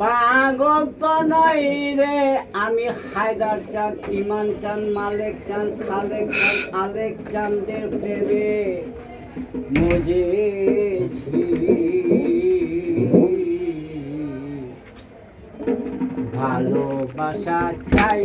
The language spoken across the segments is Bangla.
পাগত নই রে। আমি হায়দার চান ইমান চান মালিক চান খালেক চান আলেক চানদের প্রেমে মজেছি। ভালোবাসা চাই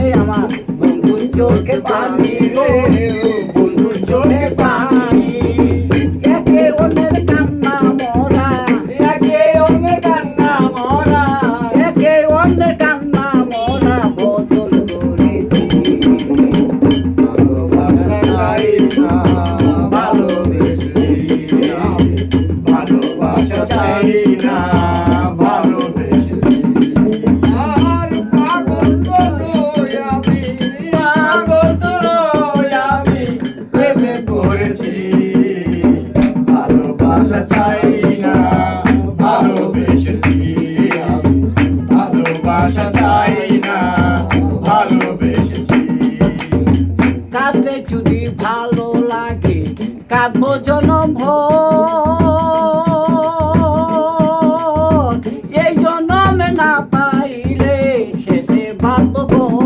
জানে আমার। বন্ধুর চোখে পানি বন্ধুর চোখে পানি। একে অন্যের কান্না মরা। একে অন্যের কান্না মরা। একে অন্যের কান্না মরা। বদল করে ভালোবাসা নাই না। ভালোবেসেছি। ভালোবাসা চাই সাথে যদি ভালো লাগে কাঁদব জনম এই জনমে না পাইলে শেষে ভাববো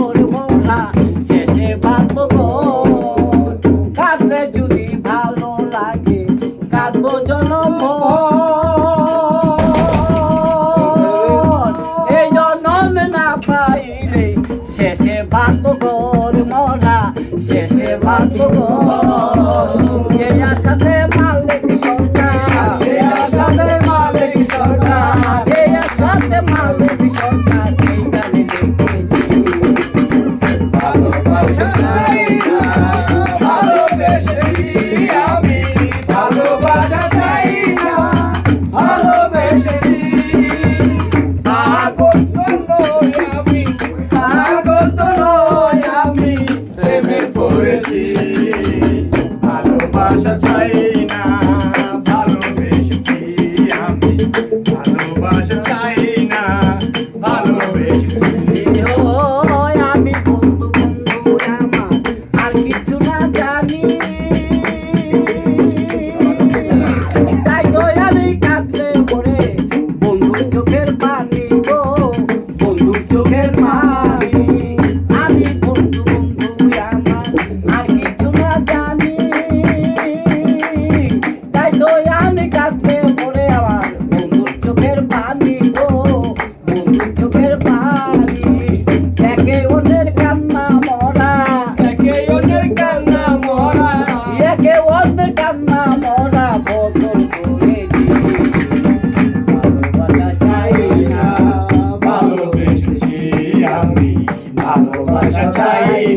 Bogo. আমি কাঁদতে আমার চোখের চোখের একে ওদের কান্না একে ওদের কান্না একে ওদের কান্না করে ভালোবাসা চাই না। ভালোবেসেছি আমি। ভালোবাসা চাই